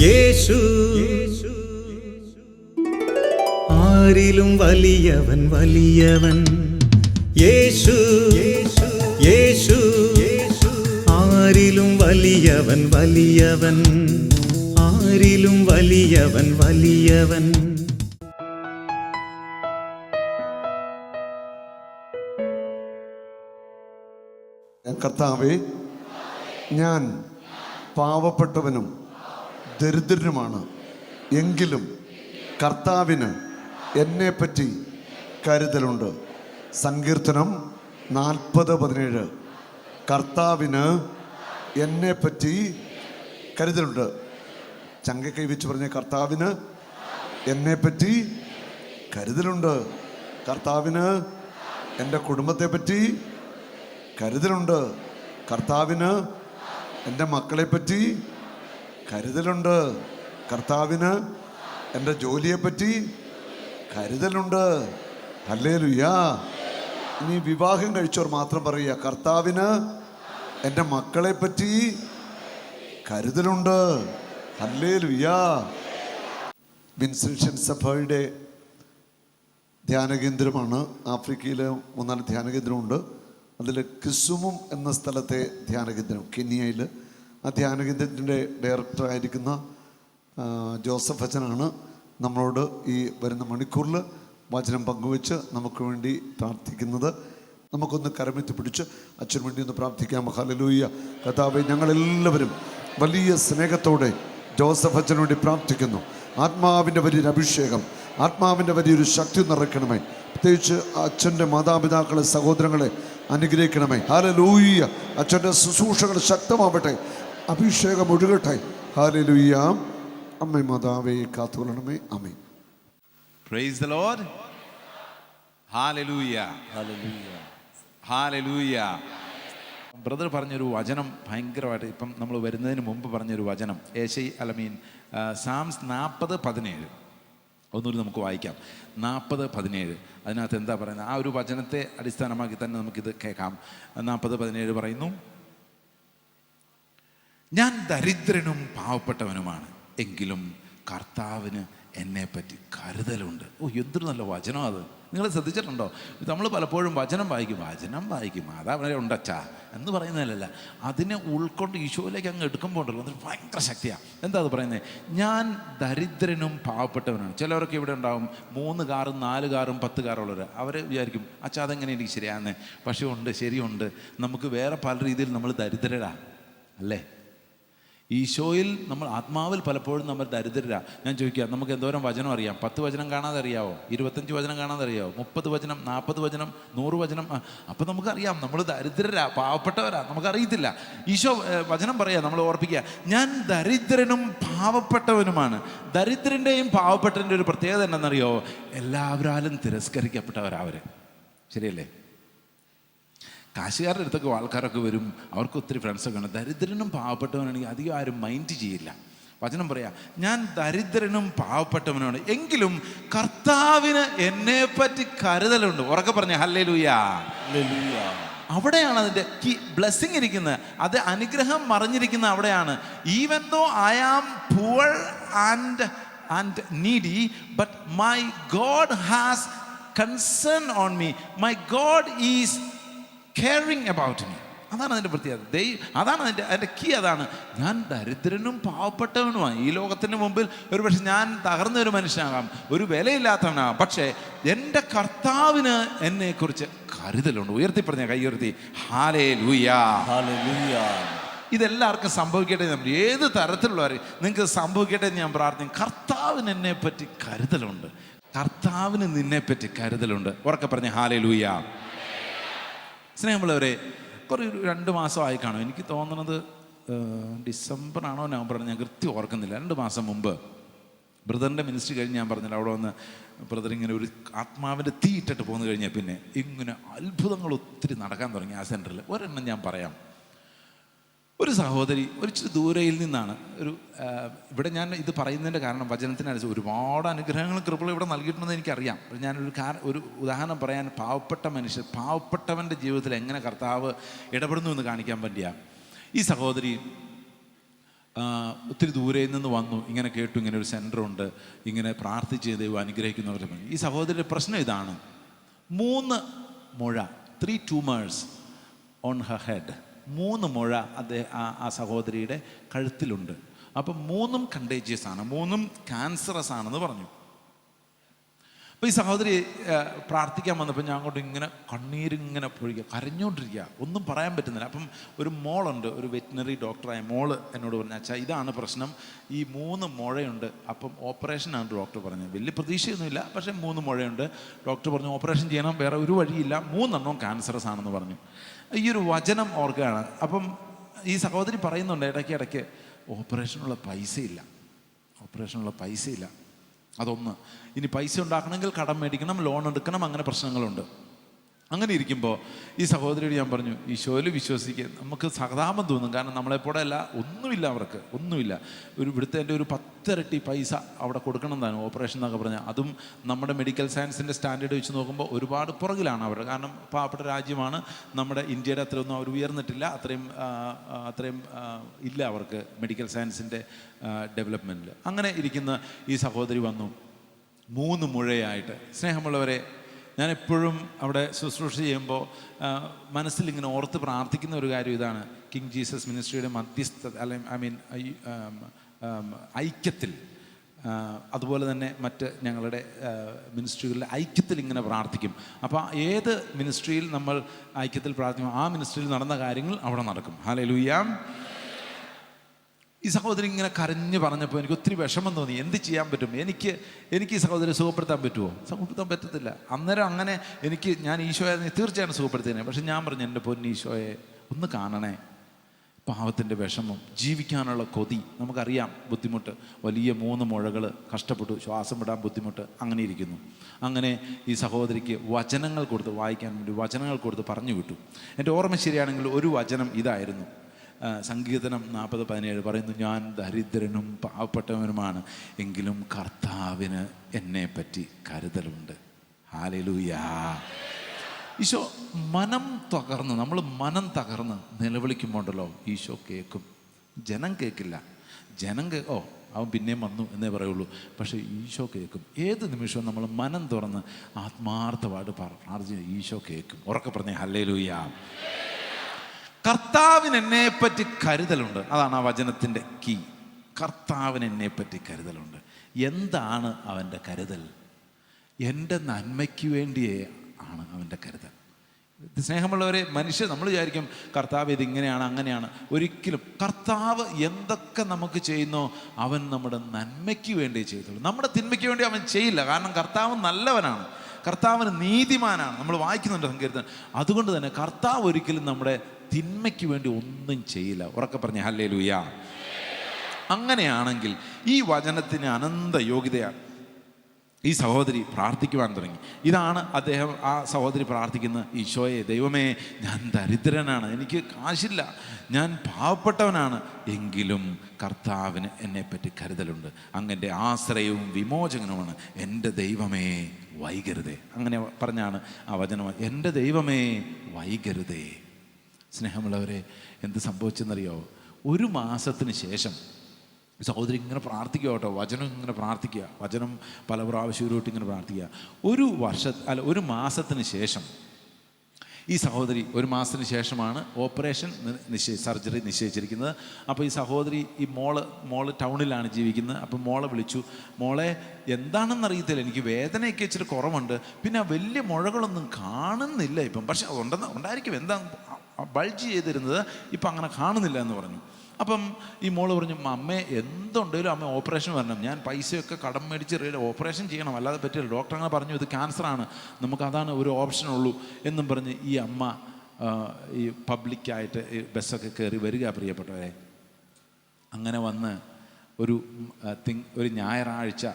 യേശു. ആരിലും വലിയവൻ വലിയവൻ. യേശു. യേശു. ആരിലും വലിയവൻ വലിയവൻ. ആരിലും വലിയവൻ വലിയവൻ. കർത്താവേ ഞാൻ പാവപ്പെട്ടവനും ദരിദ്രനുമാണ്. എങ്കിലും കർത്താവിന് എന്നെപ്പറ്റി കരുതലുണ്ട്. സങ്കീർത്തനം നാൽപ്പത് പതിനേഴ്. കർത്താവിന് എന്നെപ്പറ്റി കരുതലുണ്ട്. ചങ്ക വെച്ച് പറഞ്ഞ കർത്താവിന് എന്നെപ്പറ്റി കരുതലുണ്ട്. കർത്താവിന് എന്റെ കുടുംബത്തെപ്പറ്റി കരുതലുണ്ട്. കർത്താവിന് എന്റെ മക്കളെ പറ്റി കരുതലുണ്ട്. കർത്താവിന് എന്റെ ജോലിയെപ്പറ്റി കരുതലുണ്ട്. അല്ലേ ലുയാ ഇനി വിവാഹം കഴിച്ചവർ മാത്രം പറയുക കർത്താവിന് എന്റെ മക്കളെ പറ്റി കരുതലുണ്ട്. അല്ലേ ലുയാ വിൻസെൻഷൻ സഭയുടെ ധ്യാന കേന്ദ്രമാണ്. ആഫ്രിക്കയിലെ മൂന്നാൽ ധ്യാനകേന്ദ്രമുണ്ട് അതിൽ കിസുമും എന്ന സ്ഥലത്തെ ധ്യാനകേന്ദ്രം കെനിയയിൽ ആ ധ്യാനകേന്ദ്രത്തിന്റെ ഡയറക്ടറായിരിക്കുന്ന ജോസഫ് അച്ഛനാണ് നമ്മളോട് ഈ വരുന്ന മണിക്കൂറിൽ വചനം പങ്കുവെച്ച് നമുക്ക് വേണ്ടി പ്രാർത്ഥിക്കുന്നത്. നമുക്കൊന്ന് കരമെത്തി പിടിച്ച് അച്ഛന് വേണ്ടി ഒന്ന് പ്രാർത്ഥിക്കാം. മഹാലലൂയ്യ കഥാവെ ഞങ്ങളെല്ലാവരും വലിയ സ്നേഹത്തോടെ ജോസഫ് അച്ഛന് വേണ്ടി പ്രാർത്ഥിക്കുന്നു. ആത്മാവിന്റെ വലിയൊരു അഭിഷേകം ആത്മാവിന്റെ വലിയൊരു ശക്തി നിറയ്ക്കണമേ. പ്രത്യേകിച്ച് അച്ഛന്റെ മാതാപിതാക്കളെ സഹോദരങ്ങളെ അനുഗ്രഹിക്കണമേ. ഹാലലൂയ്യ അച്ഛന്റെ ശുശ്രൂഷകൾ ശക്തമാവട്ടെ. അഭിഷേകം ഒഴുകട്ടെ. ഹാലലൂയ്യ അമ്മ മാതാവേ കാത്തുകൊള്ളണമേ. അമ്മേ പ്രൈസ് ബ്രദർ പറഞ്ഞൊരു വചനം ഭയങ്കരമായിട്ട് ഇപ്പം നമ്മൾ വരുന്നതിന് മുമ്പ് പറഞ്ഞൊരു വചനം. ഏശൈ അലമീൻ സാംസ് നാൽപ്പത് പതിനേഴ്. ഒന്നുകൂടി നമുക്ക് വായിക്കാം. നാൽപ്പത് പതിനേഴ്. അതിനകത്ത് എന്താ പറയുന്നത്? ആ ഒരു വചനത്തെ അടിസ്ഥാനമാക്കി തന്നെ നമുക്കിത് കേൾക്കാം. നാൽപ്പത് പതിനേഴ് പറയുന്നു. ഞാൻ ദരിദ്രനും പാവപ്പെട്ടവനുമാണ്. എങ്കിലും കർത്താവിന് എന്നെപ്പറ്റി കരുതലുണ്ട്. ഓ എന്തൊരു നല്ല വചനം അത്. നിങ്ങൾ ശ്രദ്ധിച്ചിട്ടുണ്ടോ? നമ്മൾ പലപ്പോഴും വചനം വായിക്കും. വചനം വായിക്കും. മാതാവിനെ ഉണ്ടച്ചാ എന്ന് പറയുന്നതല്ല അതിനെ ഉൾക്കൊണ്ട് ഈശോയിലേക്ക് അങ്ങ് എടുക്കുമ്പോൾ ഉണ്ടല്ലോ അതിന് ഭയങ്കര ശക്തിയാണ് എന്താ അത് പറയുന്നത് ഞാൻ ദരിദ്രനും പാവപ്പെട്ടവനാണ്. ചിലവരൊക്കെ ഇവിടെ ഉണ്ടാവും. മൂന്ന് കാറും നാല് കാറും പത്ത് കാറുള്ളവർ അവർ വിചാരിക്കും അച്ഛാ അതെങ്ങനെ എനിക്ക് ശരിയാന്ന്? പക്ഷേ ഉണ്ട് ശരിയുണ്ട്. നമുക്ക് വേറെ പല രീതിയിൽ നമ്മൾ ദരിദ്രരാ. അല്ലേ? ഈശോയിൽ നമ്മൾ ആത്മാവിൽ പലപ്പോഴും നമ്മൾ ദരിദ്രരാ. ഞാൻ ചോദിക്കുക നമുക്ക് എന്തോരം വചനം അറിയാം? പത്ത് വചനം കാണാതെ അറിയാവോ ഇരുപത്തഞ്ച് വചനം കാണാതെ അറിയാവോ മുപ്പത് വചനം നാൽപ്പത് വചനം നൂറ് വചനം അപ്പം നമുക്കറിയാം നമ്മൾ ദരിദ്രരാ പാവപ്പെട്ടവരാ നമുക്കറിയത്തില്ല. ഈശോ വചനം പറയാം നമ്മൾ ഓർപ്പിക്കുക. ഞാൻ ദരിദ്രനും പാവപ്പെട്ടവനുമാണ്. ദരിദ്രന്റെയും പാവപ്പെട്ടതിന്റെ ഒരു പ്രത്യേകത എന്താണെന്നറിയോ? എല്ലാവരാലും തിരസ്കരിക്കപ്പെട്ടവരാ അവർ ശരിയല്ലേ? കാശുകാരുടെ അടുത്തൊക്കെ ആൾക്കാരൊക്കെ വരും അവർക്ക് ഒത്തിരി ഫ്രണ്ട്സൊക്കെ ഉണ്ട്. ദരിദ്രനും പാവപ്പെട്ടവനാണെങ്കിൽ അധികം ആരും മൈൻഡ് ചെയ്യില്ല. വചനം പറയാ ഞാൻ ദരിദ്രനും പാവപ്പെട്ടവനാണ് എങ്കിലും കർത്താവിന് എന്നെപ്പറ്റി കരുതലുണ്ട്. ഉറക്കെ പറഞ്ഞ ഹല്ലേ അവിടെയാണ് അതിന്റെ കി ബ്ലെസ്സിങ് ഇരിക്കുന്നത്. അത് അനുഗ്രഹം മറിഞ്ഞിരിക്കുന്ന അവിടെയാണ്. Even though I am poor and and needy but my God has concern on me my God is caring about me അതാണ് അതിന്റെ പ്രത്യേകത. ദൈ അതാണ് അതിന്റെ അതിന്റെ കീ അതാണ്. ഞാൻ ദരിദ്രനും പാവപ്പെട്ടവനുമാണ്. ഈ ലോകത്തിന് മുമ്പിൽ ഒരു പക്ഷെ ഞാൻ തകർന്ന ഒരു മനുഷ്യനാകാം ഒരു വിലയില്ലാത്തവനാകാം. പക്ഷേ എന്റെ കർത്താവിന് എന്നെക്കുറിച്ച് കരുതലുണ്ട്. ഉയർത്തി പറഞ്ഞ കൈ ഉയർത്തി ഹാലേ ലൂയാ ഇതെല്ലാവർക്കും സംഭവിക്കട്ടെ നമ്മൾ ഏത് തരത്തിലുള്ളവർ നിങ്ങൾക്ക് സംഭവിക്കട്ടെ എന്ന് ഞാൻ പ്രാർത്ഥിക്കും കർത്താവിന് എന്നെ പറ്റി കരുതലുണ്ട്. കർത്താവിന് നിന്നെ പറ്റി കരുതലുണ്ട്. ഉറക്കെ പറഞ്ഞ ഹാലേ ലൂയാ സ്നേഹമുള്ളവരെ കുറേ ഒരു രണ്ട് മാസമായി കാണും. എനിക്ക് തോന്നുന്നത് ഡിസംബറാണോ നവംബർ ഞാൻ കൃത്യം ഓർക്കുന്നില്ല. രണ്ട് മാസം മുമ്പ് ബ്രദറിന്റെ മിനിസ്റ്റർ കഴിഞ്ഞ് ഞാൻ പറഞ്ഞില്ല അവിടെ വന്ന് ബ്രദർ ഇങ്ങനെ ഒരു ആത്മാവിന്റെ തീ ഇട്ടിട്ട് പോന്നു കഴിഞ്ഞാൽ പിന്നെ ഇങ്ങനെ അത്ഭുതങ്ങൾ ഒത്തിരി നടക്കാൻ തുടങ്ങി ആ സെന്ററിൽ ഒരെണ്ണം ഞാൻ പറയാം. ഒരു സഹോദരി ഒരു ഇച്ചിരി ദൂരയിൽ നിന്നാണ്. ഒരു ഇവിടെ ഞാൻ ഇത് പറയുന്നതിന്റെ കാരണം വചനത്തിനനുസരിച്ച് ഒരുപാട് അനുഗ്രഹങ്ങളും കൃപകളും ഇവിടെ നൽകിയിട്ടുണ്ടെന്ന് എനിക്കറിയാം. ഞാനൊരു കാര ഒരു ഉദാഹരണം പറയാൻ പാവപ്പെട്ട മനുഷ്യർ പാവപ്പെട്ടവന്റെ ജീവിതത്തിൽ എങ്ങനെ കർത്താവ് ഇടപെടുന്നു എന്ന് കാണിക്കാൻ വേണ്ടിയാണ് ഈ സഹോദരി ഒത്തിരി ദൂരയിൽ നിന്ന് വന്നു. ഇങ്ങനെ കേട്ടു ഇങ്ങനെ ഒരു സെന്റർ ഉണ്ട് ഇങ്ങനെ പ്രാർത്ഥിച്ച് ദൈവം അനുഗ്രഹിക്കുന്നവർ ഈ സഹോദരിയുടെ പ്രശ്നം ഇതാണ്. മൂന്ന് മുഴ three tumours on her head മൂന്ന് മുഴ അദ്ദേഹം ആ സഹോദരിയുടെ കഴുത്തിലുണ്ട്. അപ്പം മൂന്നും കണ്ടേജിയസ് ആണ്. മൂന്നും ക്യാൻസറസ് ആണെന്ന് പറഞ്ഞു. അപ്പോൾ ഈ സഹോദരി പ്രാർത്ഥിക്കാൻ വന്നപ്പോൾ ഞാൻ അങ്ങോട്ട് ഇങ്ങനെ കണ്ണീരിങ്ങനെ പൊഴിക്കുക കരഞ്ഞുകൊണ്ടിരിക്കുക ഒന്നും പറയാൻ പറ്റുന്നില്ല. അപ്പം ഒരു മോളുണ്ട് ഒരു വെറ്റിനറി ഡോക്ടറായ മോൾ എന്നോട് പറഞ്ഞു അച്ഛാ ഇതാണ് പ്രശ്നം. ഈ മൂന്ന് മുഴയുണ്ട്. അപ്പം ഓപ്പറേഷനാണ് ഡോക്ടർ പറഞ്ഞത്. വലിയ പ്രതീക്ഷയൊന്നുമില്ല പക്ഷേ മൂന്ന് മുഴയുണ്ട്. ഡോക്ടർ പറഞ്ഞു ഓപ്പറേഷൻ ചെയ്യണം വേറെ ഒരു വഴിയില്ല. മൂന്നെണ്ണം ക്യാൻസറസ് ആണെന്ന് പറഞ്ഞു. ഈ ഒരു വചനം ഓർക്കുകയാണ്. അപ്പം ഈ സഹോദരി പറയുന്നുണ്ട് ഇടയ്ക്ക് ഇടയ്ക്ക് ഓപ്പറേഷനുള്ള പൈസയില്ല. ഓപ്പറേഷനുള്ള പൈസയില്ല. അതൊന്ന്. ഇനി പൈസ ഉണ്ടാക്കണമെങ്കിൽ കടം മേടിക്കണം ലോൺ എടുക്കണം അങ്ങനെ പ്രശ്നങ്ങളുണ്ട്. അങ്ങനെ ഇരിക്കുമ്പോൾ ഈ സഹോദരിയോട് ഞാൻ പറഞ്ഞു ഈശോയിൽ വിശ്വസിക്കുക നമുക്ക് സഹതാപം തോന്നും. കാരണം നമ്മളെപ്പോലെ അല്ല ഒന്നുമില്ല അവർക്ക് ഒന്നുമില്ല. ഒരു ഇവിടുത്തെ എന്റെ ഒരു പത്തിരട്ടി പൈസ അവിടെ കൊടുക്കണം എന്നാണ് ഓപ്പറേഷൻ എന്നൊക്കെ പറഞ്ഞാൽ അതും നമ്മുടെ മെഡിക്കൽ സയൻസിന്റെ സ്റ്റാൻഡേർഡ് വെച്ച് നോക്കുമ്പോൾ ഒരുപാട് പുറകിലാണ് അവർ കാരണം പാവപ്പെട്ട രാജ്യമാണ് നമ്മുടെ ഇന്ത്യയുടെ അത്രയൊന്നും അവർ ഉയർന്നിട്ടില്ല. അത്രയും അത്രയും ഇല്ല അവർക്ക് മെഡിക്കൽ സയൻസിന്റെ ഡെവലപ്മെന്റിൽ. അങ്ങനെ ഇരിക്കുന്ന ഈ സഹോദരി വന്നു. മൂന്ന് മുഴയായിട്ട് സ്നേഹമുള്ളവരെ ഞാൻ എപ്പോഴും അവിടെ ശുശ്രൂഷ ചെയ്യുമ്പോൾ മനസ്സിൽ ഇങ്ങനെ ഓർത്ത് പ്രാർത്ഥിക്കുന്ന ഒരു കാര്യം ഇതാണ്. കിങ് ജീസസ് മിനിസ്ട്രിയുടെ മധ്യസ്ഥ അല്ലെങ്കിൽ ഐ മീൻ ഐക്യത്തിൽ അതുപോലെ തന്നെ മറ്റ് ഞങ്ങളുടെ മിനിസ്ട്രികളിലെ ഐക്യത്തിൽ ഇങ്ങനെ പ്രാർത്ഥിക്കും. അപ്പോൾ ഏത് മിനിസ്ട്രിയിൽ നമ്മൾ ഐക്യത്തിൽ പ്രാർത്ഥിക്കും ആ മിനിസ്ട്രിയിൽ നടന്ന കാര്യങ്ങൾ അവിടെ നടക്കും. ഹാലേ ഈ സഹോദരൻ ഇങ്ങനെ കരഞ്ഞു പറഞ്ഞപ്പോൾ എനിക്ക് ഒത്തിരി വിഷമം തോന്നി. എന്ത് ചെയ്യാൻ പറ്റും? എനിക്ക് എനിക്ക് ഈ സഹോദരി സുഖപ്പെടുത്താൻ പറ്റുമോ സുഖപ്പെടുത്താൻ പറ്റത്തില്ല. അന്നേരം അങ്ങനെ എനിക്ക് ഞാൻ ഈശോയെ തീർച്ചയായും സുഖപ്പെടുത്തിയതിനെ പക്ഷെ ഞാൻ പറഞ്ഞു എന്റെ പൊന്ന് ഈശോയെ ഒന്ന് കാണണേ. പാവത്തിന്റെ വിഷമം ജീവിക്കാനുള്ള കൊതി നമുക്കറിയാം ബുദ്ധിമുട്ട്. വലിയ മൂന്ന് മുഴകൾ കഷ്ടപ്പെട്ടു ശ്വാസം വിടാൻ ബുദ്ധിമുട്ട് അങ്ങനെ ഇരിക്കുന്നു. അങ്ങനെ ഈ സഹോദരിക്ക് വചനങ്ങൾ കൊടുത്ത് വായിക്കാൻ വേണ്ടി വചനങ്ങൾ കൊടുത്ത് പറഞ്ഞു വിട്ടു. എന്റെ ഓർമ്മ ശരിയാണെങ്കിൽ ഒരു വചനം ഇതായിരുന്നു. സങ്കീർത്തനം നാൽപ്പത് പതിനേഴ് പറയുന്നു ഞാൻ ദരിദ്രനും പാവപ്പെട്ടവനുമാണ് എങ്കിലും കർത്താവിന് എന്നെപ്പറ്റി കരുതലുണ്ട്. ഹാലലൂയാ ഈശോ മനം തകർന്ന് നമ്മൾ മനം തകർന്ന് നിലവിളിക്കുമ്പോണ്ടല്ലോ ഈശോ കേൾക്കും ജനം കേൾക്കില്ല ജനം കേ ഓ അവൻ പിന്നെയും വന്നു എന്നേ പറയുള്ളൂ. പക്ഷേ ഈശോ കേൾക്കും ഏത് നിമിഷവും നമ്മൾ മനം തുറന്ന് ആത്മാർത്ഥമായിട്ട് പ്രാർത്ഥിച്ച് ഈശോ കേൾക്കും ഉറക്കെ പറഞ്ഞേ ഹല്ലേ ലൂയാ കർത്താവിന് എന്നെപ്പറ്റി കരുതലുണ്ട്. അതാണ് ആ വചനത്തിന്റെ കീ. കർത്താവിന് എന്നെപ്പറ്റി കരുതലുണ്ട്. എന്താണ് അവന്റെ കരുതൽ? എന്റെ നന്മയ്ക്ക് വേണ്ടിയേ ആണ് അവന്റെ കരുതൽ. സ്നേഹമുള്ളവരെ മനുഷ്യർ നമ്മൾ വിചാരിക്കും കർത്താവ് ഇതിങ്ങനെയാണ് അങ്ങനെയാണ്. ഒരിക്കലും കർത്താവ് എന്തൊക്കെ നമുക്ക് ചെയ്യുന്നോ അവൻ നമ്മുടെ നന്മയ്ക്ക് വേണ്ടി ചെയ്തുള്ളൂ. നമ്മുടെ തിന്മയ്ക്ക് വേണ്ടി അവൻ ചെയ്യില്ല. കാരണം കർത്താവ് നല്ലവനാണ്. കർത്താവിന് നീതിമാനാണ്. നമ്മൾ വായിക്കുന്നുണ്ട് സങ്കീർത്തനം. അതുകൊണ്ട് തന്നെ കർത്താവ് ഒരിക്കലും നമ്മുടെ തിന്മയ്ക്ക് വേണ്ടി ഒന്നും ചെയ്യില്ല. ഉറക്കെ പറഞ്ഞ ഹല്ലേ ലുയാ അങ്ങനെയാണെങ്കിൽ ഈ വചനത്തിന് അനന്ത യോഗ്യതയാണ് ഈ സഹോദരി പ്രാർത്ഥിക്കുവാൻ തുടങ്ങി. ഇതാണ് അദ്ദേഹം ആ സഹോദരി പ്രാർത്ഥിക്കുന്ന ഈശോയെ ദൈവമേ ഞാൻ ദരിദ്രനാണ് എനിക്ക് കാശില്ല ഞാൻ പാവപ്പെട്ടവനാണ് എങ്കിലും കർത്താവിന് എന്നെപ്പറ്റി കരുതലുണ്ട്. അങ്ങന്റെ ആശ്രയവും വിമോചനവുമാണ് എന്റെ ദൈവമേ വൈകരുതേ. അങ്ങനെ പറഞ്ഞാണ് ആ വചനം എന്റെ ദൈവമേ വൈകരുതേ. സ്നേഹമുള്ളവരെ എന്ത് സംഭവിച്ചെന്നറിയോ? ഒരു മാസത്തിന് ശേഷം സഹോദരി ഇങ്ങനെ പ്രാർത്ഥിക്കുക കേട്ടോ വചനം ഇങ്ങനെ പ്രാർത്ഥിക്കുക വചനം പല പ്രാവശ്യം ഉരുവിട്ട് ഇങ്ങനെ പ്രാർത്ഥിക്കുക. ഒരു വർഷ അല്ല ഒരു മാസത്തിന് ശേഷം ഈ സഹോദരി ഒരു മാസത്തിന് ശേഷമാണ് ഓപ്പറേഷൻ നിശ്ചയി സർജറി നിശ്ചയിച്ചിരിക്കുന്നത്. അപ്പോൾ ഈ സഹോദരി ഈ മോൾ മോൾ ടൗണിലാണ് ജീവിക്കുന്നത്. അപ്പോൾ മോളെ വിളിച്ചു മോളെ എന്താണെന്ന് അറിയത്തില്ല എനിക്ക് വേദനയൊക്കെ ഇച്ചിരി കുറവുണ്ട്. പിന്നെ വലിയ മുഴകളൊന്നും കാണുന്നില്ല ഇപ്പം. പക്ഷെ അതുണ്ടെന്ന് ഉണ്ടായിരിക്കും. എന്താ ബൾജ് ചെയ്തിരുന്നത് ഇപ്പം അങ്ങനെ കാണുന്നില്ല എന്ന് പറഞ്ഞു. അപ്പം ഈ മോൾ പറഞ്ഞു അമ്മേ എന്തുണ്ടെങ്കിലും അമ്മ ഓപ്പറേഷൻ വരണം. ഞാൻ പൈസയൊക്കെ കടം മേടിച്ച് ഓപ്പറേഷൻ ചെയ്യണം. അല്ലാതെ പറ്റില്ല. ഡോക്ടർ അങ്ങനെ പറഞ്ഞു ഇത് ക്യാൻസറാണ് നമുക്ക് അതാണ് ഒരു ഓപ്ഷൻ ഉള്ളൂ. എന്നും പറഞ്ഞ് ഈ അമ്മ ഈ പബ്ലിക്കായിട്ട് ഈ ബസ്സൊക്കെ കയറി വരിക പ്രിയപ്പെട്ടവരെ. അങ്ങനെ വന്ന് ഒരു തിങ് ഒരു ഞായറാഴ്ച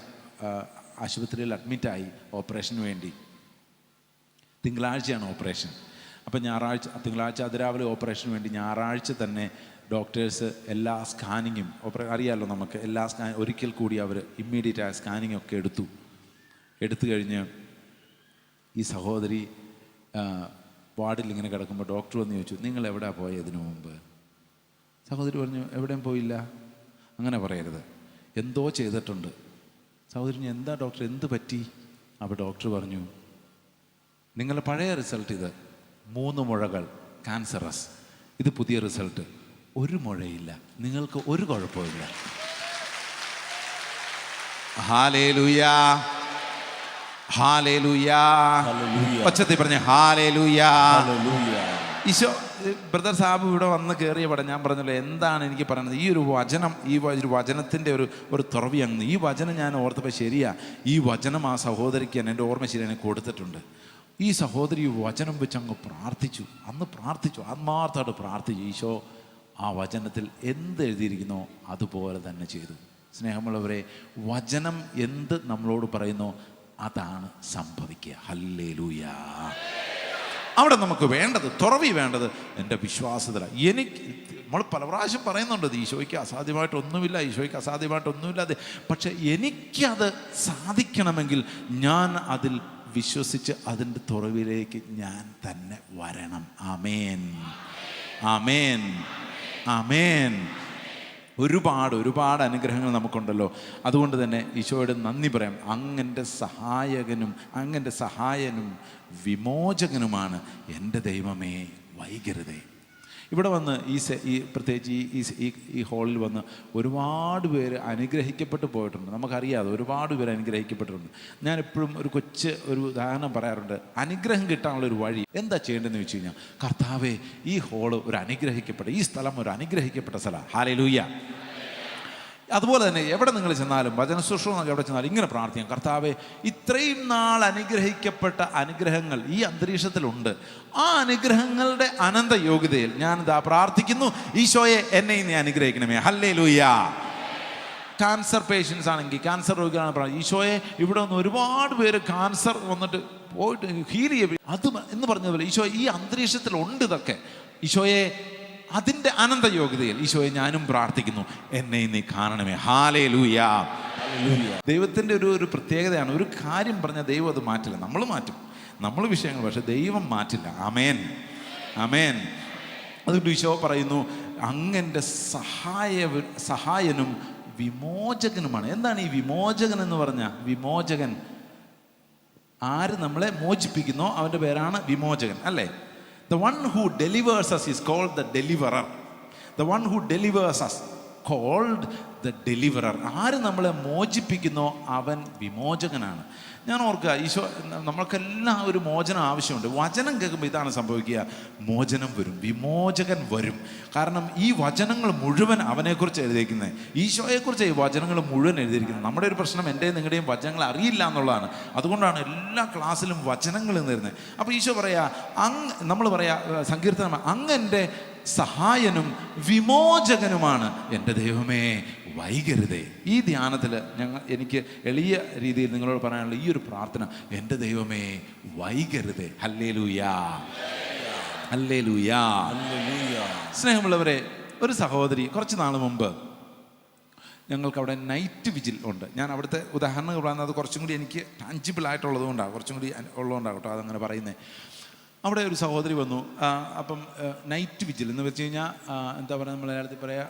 ആശുപത്രിയിൽ അഡ്മിറ്റായി ഓപ്പറേഷന് വേണ്ടി. തിങ്കളാഴ്ചയാണ് ഓപ്പറേഷൻ. അപ്പം ഞായറാഴ്ച തിങ്കളാഴ്ച അതിരാവിലെ ഓപ്പറേഷന് വേണ്ടി ഞായറാഴ്ച തന്നെ ഡോക്ടേഴ്സ് എല്ലാ സ്കാനിങ്ങും അറിയാമല്ലോ നമുക്ക് എല്ലാ സ്കാൻ ഒരിക്കൽ കൂടി അവർ ഇമ്മീഡിയറ്റ് ആയ സ്കാനിങ് ഒക്കെ എടുത്തു. എടുത്തു കഴിഞ്ഞ് ഈ സഹോദരി വാർഡിൽ ഇങ്ങനെ കിടക്കുമ്പോൾ ഡോക്ടർ വന്ന് ചോദിച്ചു നിങ്ങൾ എവിടെയാണ് പോയത് ഇതിനു മുമ്പ്? സഹോദരി പറഞ്ഞു എവിടെയും പോയില്ല. അങ്ങനെ പറയരുത്. എന്തോ ചെയ്തിട്ടുണ്ട്. സഹോദരി എന്താ ഡോക്ടർ എന്ത് പറ്റി? അപ്പോൾ ഡോക്ടർ പറഞ്ഞു നിങ്ങളുടെ പഴയ റിസൾട്ട് ഇത് മൂന്ന് മുഴകൾ ക്യാൻസറസ് ഇത് പുതിയ റിസൾട്ട് ഒരു മുഴയില്ല. നിങ്ങൾക്ക് ഒരു കുഴപ്പമില്ല ഹാലേലുയാ. ഹാലേലുയാ. ഒച്ചത്തിൽ പറഞ്ഞ ഹാലേലുയാ. ഈശോ ബ്രദർ സാബ് ഇവിടെ വന്ന് കയറിയ പടം ഞാൻ പറഞ്ഞല്ലോ എന്താണ് എനിക്ക് പറയുന്നത് ഈ ഒരു വചനം ഈ ഒരു വചനത്തിന്റെ ഒരു ഒരു തുറവി അങ്ങ്. ഈ വചനം ഞാൻ ഓർത്തപ്പോൾ ശരിയാ. ഈ വചനം ആ സഹോദരിക്ക് എന്റെ ഓർമ്മ ശരി എന്നെ കൊടുത്തിട്ടുണ്ട്. ഈ സഹോദരി വചനം വെച്ച് അങ്ങ് പ്രാർത്ഥിച്ചു. അന്ന് പ്രാർത്ഥിച്ചു. ആത്മാർത്ഥമായിട്ട് പ്രാർത്ഥിച്ചു. ഈശോ ആ വചനത്തിൽ എന്ത് എഴുതിയിരിക്കുന്നോ അതുപോലെ തന്നെ ചെയ്തു. സ്നേഹമുള്ളവരെ വചനം എന്ത് നമ്മളോട് പറയുന്നോ അതാണ് സംഭവിക്കുക. ഹല്ലേലൂയാ. അവിടെ നമുക്ക് വേണ്ടത് തുറവി വേണ്ടത് എന്റെ വിശ്വാസത്തില. എനിക്ക് നമ്മൾ പല പ്രാവശ്യം പറയുന്നുണ്ട് ഈശോയ്ക്ക് അസാധ്യമായിട്ടൊന്നുമില്ല ഈശോയ്ക്ക് അസാധ്യമായിട്ടൊന്നുമില്ലാതെ പക്ഷെ എനിക്കത് സാധിക്കണമെങ്കിൽ ഞാൻ അതിൽ വിശ്വസിച്ച് അതിന്റെ തുറവിലേക്ക് ഞാൻ തന്നെ വരണം. ആമേൻ. ആമേൻ. ആമേൻ. ഒരുപാട് ഒരുപാട് അനുഗ്രഹങ്ങൾ നമുക്കുണ്ടല്ലോ. അതുകൊണ്ട് തന്നെ ഈശോയോട് നന്ദി പറയാം. അങ്ങന്റെ സഹായകനും അങ്ങന്റെ സഹായനും വിമോചകനുമാണ് എന്റെ ദൈവമേ. വൈകരുതേ. ഇവിടെ വന്ന് ഈ ഈ പ്രത്യേകിച്ച് ഈ ഈ ഈ ഹാളിൽ വന്ന് ഒരുപാട് പേര് അനുഗ്രഹിക്കപ്പെട്ട് പോയിട്ടുണ്ട്. നമുക്കറിയാതെ ഒരുപാട് പേര് അനുഗ്രഹിക്കപ്പെട്ടിട്ടുണ്ട്. ഞാൻ എപ്പോഴും ഒരു കൊച്ച് ഒരു ഉദാഹരണം പറയാറുണ്ട്. അനുഗ്രഹം കിട്ടാനുള്ള ഒരു വഴി എന്താ ചെയ്യേണ്ടതെന്ന് വെച്ച് കഴിഞ്ഞാൽ കർത്താവേ ഈ ഹോൾ ഒരു അനുഗ്രഹിക്കപ്പെട്ട ഈ സ്ഥലം ഒരു അനുഗ്രഹിക്കപ്പെട്ട സ്ഥലമാണ് ഹാലലൂയ അതുപോലെ തന്നെ എവിടെ നിങ്ങൾ ചെന്നാലും വചന ശുശ്രൂഷ എവിടെ ചെന്നാലും ഇങ്ങനെ പ്രാർത്ഥിക്കാം. കർത്താവെ ഇത്രയും നാൾ അനുഗ്രഹിക്കപ്പെട്ട അനുഗ്രഹങ്ങൾ ഈ അന്തരീക്ഷത്തിലുണ്ട്. ആ അനുഗ്രഹങ്ങളുടെ അനന്ത യോഗ്യതയിൽ ഞാൻ ഇതാ പ്രാർത്ഥിക്കുന്നു. ഈശോയെ എന്നെ നീ അനുഗ്രഹിക്കണമേ. ഹല്ലേ ലൂയ ക്യാൻസർ പേഷ്യൻസ് ആണെങ്കിൽ ക്യാൻസർ രോഗികളാണ് പറയുന്നത്. ഈശോയെ ഇവിടെ വന്ന് ഒരുപാട് പേര് ക്യാൻസർ വന്നിട്ട് പോയിട്ട് ഹീൽ ചെയ്യ അത് എന്ന് പറഞ്ഞതുപോലെ ഈശോ ഈ അന്തരീക്ഷത്തിലുണ്ട് ഇതൊക്കെ. ഈശോയെ അതിന്റെ അനന്ത യോഗ്യതയിൽ ഈശോയെ ഞാനും പ്രാർത്ഥിക്കുന്നു. എന്നെ നീ കാണണമേ. ഹാലേ ലൂയാ ദൈവത്തിന്റെ ഒരു ഒരു പ്രത്യേകതയാണ്. ഒരു കാര്യം പറഞ്ഞാൽ ദൈവം അത് മാറ്റില്ല. നമ്മൾ മാറ്റും. നമ്മൾ വിഷയങ്ങൾ പക്ഷെ ദൈവം മാറ്റില്ല. അമേൻ അമേൻ അതുകൊണ്ട് ഈശോ പറയുന്നു അങ്ങന്റെ സഹായ സഹായനും വിമോചകനുമാണ്. എന്താണ് ഈ വിമോചകൻ എന്ന് പറഞ്ഞാൽ? വിമോചകൻ ആര് നമ്മളെ മോചിപ്പിക്കുന്നോ? അവന്റെ പേരാണ് വിമോചകൻ അല്ലേ? The one who delivers us is called the deliverer. The one who delivers us. Called the deliverer ആര് നമ്മളെ മോചിപ്പിക്കുന്നോ അവൻ വിമോചകനാണ്. ഞാൻ ഓർക്കുക ഈശോ നമ്മൾക്കെല്ലാം ഒരു മോചനം ആവശ്യമുണ്ട്. വചനം കേൾക്കുമ്പോൾ ഇതാണ് സംഭവിക്കുക. മോചനം വരും വിമോചകൻ വരും. കാരണം ഈ വചനങ്ങൾ മുഴുവൻ അവനെക്കുറിച്ച് എഴുതിയിരിക്കുന്നത് ഈശോയെക്കുറിച്ച് ഈ വചനങ്ങൾ മുഴുവൻ എഴുതിയിരിക്കുന്നത്. നമ്മുടെ ഒരു പ്രശ്നം എന്റെയും നിങ്ങളുടെയും വചനങ്ങൾ അറിയില്ല എന്നുള്ളതാണ്. അതുകൊണ്ടാണ് എല്ലാ ക്ലാസ്സിലും വചനങ്ങൾ നിന്നിരുന്നത്. അപ്പോൾ ഈശോ പറയാ അങ് നമ്മൾ പറയാ സങ്കീർത്തനം അങ്ങ് അങ്ങന്റെ സഹായനും വിമോചകനുമാണ് എന്റെ ദൈവമേ. വൈകരുതേ. ഈ ധ്യാനത്തിൽ ഞങ്ങൾ എനിക്ക് എളിയ രീതിയിൽ നിങ്ങളോട് പറയാനുള്ള ഈ ഒരു പ്രാർത്ഥന എന്റെ ദൈവമേ വൈകരുതേ. ഹല്ലേ ലൂയാ ഹല്ലേ ലൂയാ സ്നേഹമുള്ളവരെ ഒരു സഹോദരി കുറച്ച് നാൾ മുമ്പ് ഞങ്ങൾക്ക് അവിടെ നൈറ്റ് വിജിൽ ഉണ്ട്. ഞാൻ അവിടുത്തെ ഉദാഹരണങ്ങൾ പറയുന്നത് അത് കുറച്ചും കൂടി എനിക്ക് ടാഞ്ചിബിൾ ആയിട്ടുള്ളതുകൊണ്ടാണ് കുറച്ചും കൂടി ഉള്ളതുകൊണ്ടാണ് കേട്ടോ അതങ്ങനെ പറയുന്നത് അവിടെ ഒരു സഹോദരി വന്നു. അപ്പം നൈറ്റ് വിജിൽ എന്ന് വെച്ച് കഴിഞ്ഞാൽ എന്താ പറയുക നമ്മൾ മലയാളത്തിൽ പറയാ